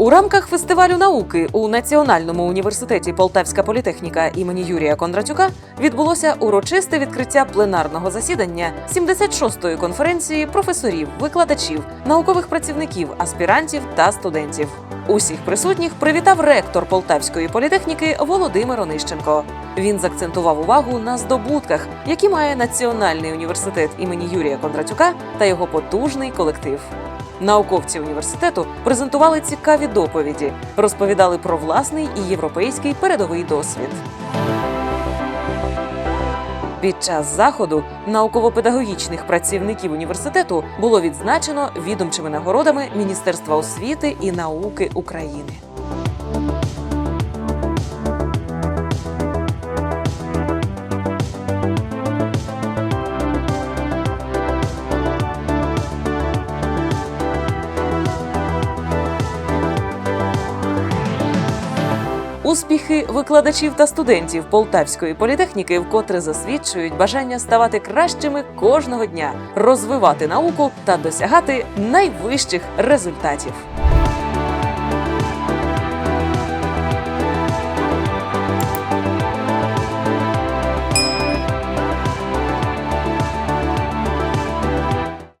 У рамках фестивалю науки у Національному університеті Полтавська політехніка імені Юрія Кондратюка відбулося урочисте відкриття пленарного засідання 76-ї конференції професорів, викладачів, наукових працівників, аспірантів та студентів. Усіх присутніх привітав ректор Полтавської політехніки Володимир Онищенко. Він закцентував увагу на здобутках, які має Національний університет імені Юрія Кондратюка та його потужний колектив. Науковці університету презентували цікаві доповіді, розповідали про власний і європейський передовий досвід. Під час заходу науково-педагогічних працівників університету було відзначено відомчими нагородами Міністерства освіти і науки України. Успіхи викладачів та студентів Полтавської політехніки вкотре засвідчують бажання ставати кращими кожного дня, розвивати науку та досягати найвищих результатів.